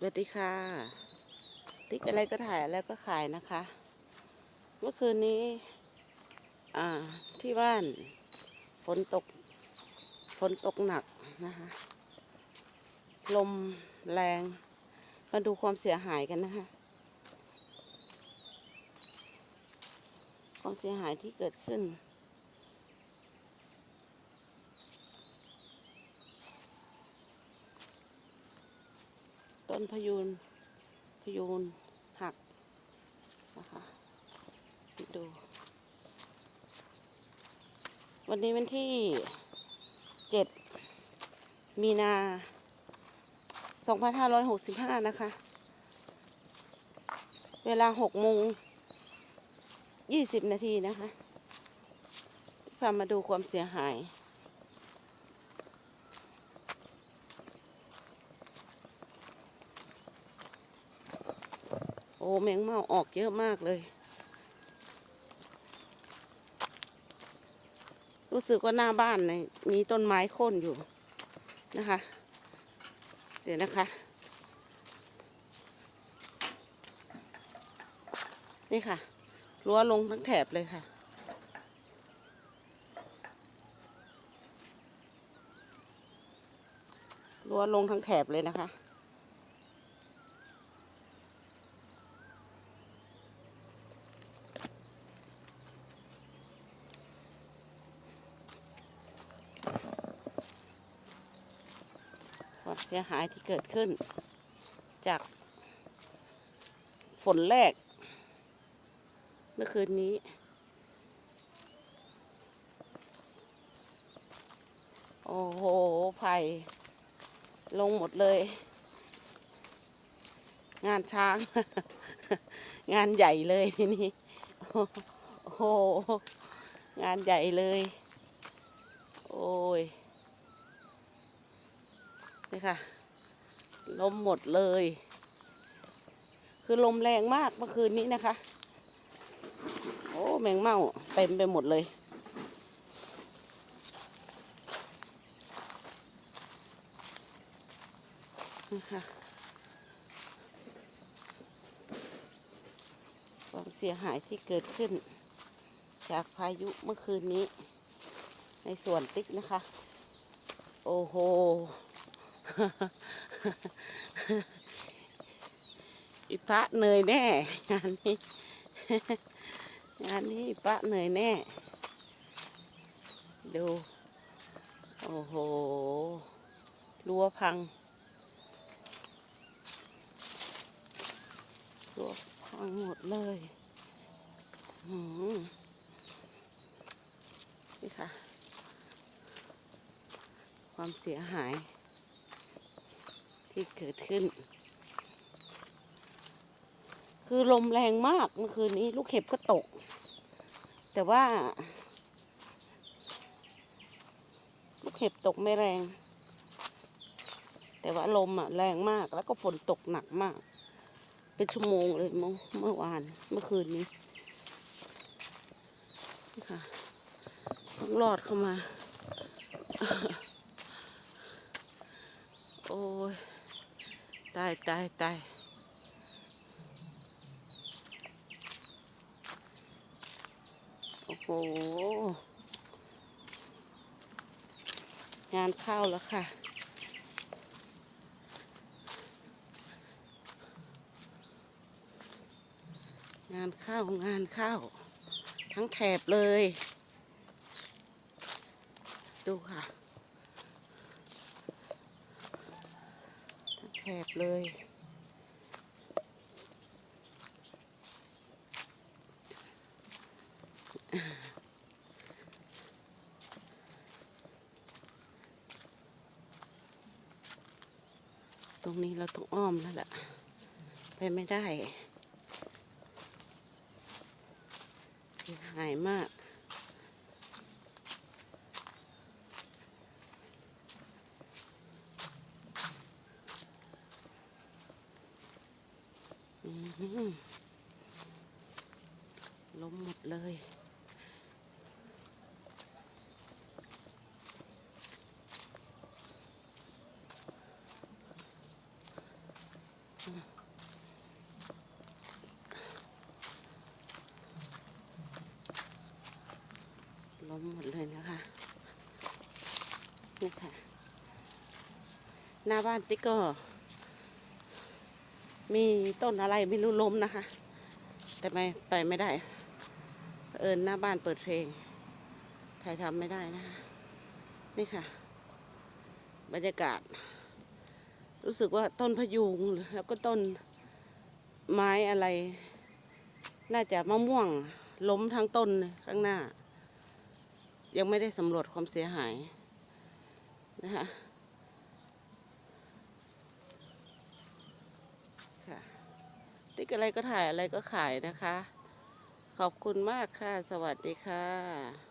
สวัสดีค่ะ ติ๊กอะไรก็ถ่ายแล้วก็ขายนะคะ เมื่อคืนนี้ อ่าที่บ้านฝนตกฝนตกหนักนะคะ ลมแรง มาดูความเสียหายกันนะคะ ความเสียหายที่เกิดขึ้น ต้นพยูนพยูนหักนะคะดู วันนี้วันที่เจ็ดมีนาสองพันห้าร้อยหกสิบห้านะคะ เวลาหกโมงยี่สิบนาทีนะคะพามาดูความเสียหาย อ้แมงเม่าออกเยอะมากเลย รู้สึกว่าหน้าบ้านเนี่ยมีต้นไม้โค่นอยู่นะคะ เดี๋ยวนะคะ นี่ค่ะรั้วลงทั้งแถบเลยค่ะรั้วลงทั้งแถบเลยนะคะ เสียหายที่เกิดขึ้น จากฝนแรก เมื่อคืนนี้ โอ้โหไผ่ลงหมดเลย งานช้าง งานใหญ่เลยทีนี้โอ้โห งานใหญ่เลย โอ้ย นี่ค่ะ ลมหมดเลย คือลมแรงมากเมื่อคืนนี้นะคะ โอ้แมงเม่าเต็มไปหมดเลย นี่ค่ะความเสียหายที่เกิดขึ้น จากพายุเมื่อคืนนี้ ในส่วนติ๊กนะคะ โอ้โห อีพระเหนื่อยแน่งานนี้งานนี้อีพระเหนื่อยแน่ ดู โอ้โหรั้วพังรั้วพังหมดเลยอืมนี่ค่ะ ความเสียหาย ที่เกิดขึ้น คือลมแรงมากเมื่อคืนนี้ ลูกเห็บก็ตก แต่ว่า ลูกเห็บตกไม่แรง แต่ว่าลมอะแรงมากแล้วก็ฝนตกหนักมาก เป็นชั่วโมงเลยเมื่อเมื่อวานเมื่อคืนนี้ค่ะต้องรอดเข้ามา โอ้ย ตายตายตายโอ้โห งานเข้าแล้วค่ะ งานเข้างานเข้า ทั้งแถบเลย ดูค่ะ ทั้งแถ บเลย ตรงนี้เราต้องอ้อมแล้วล่ะ ไปไม่ได้เสียหายมาก อืม ล้มหมดเลยล้มหมดเลยนะคะนี่ค่ะ หน้าบ้านติ๊กก็ มีต้นอะไรไม่รู้ล้มนะคะ แต่ไม่ไปไม่ได้ เอิญหน้าบ้านเปิดเพลงถ่ายทำไม่ได้นะคะ นี่ค่ะ บรรยากาศ รู้สึกว่าต้นพะยุงแล้วก็ต้นไม้อะไร น่าจะมะม่วงล้มทั้งต้นข้างหน้า ยังไม่ได้สำรวจความเสียหายนะคะ ค่ะ ติ๊กอะไรก็ถ่ายอะไรก็ขายนะคะ ขอบคุณมากค่ะ สวัสดีค่ะ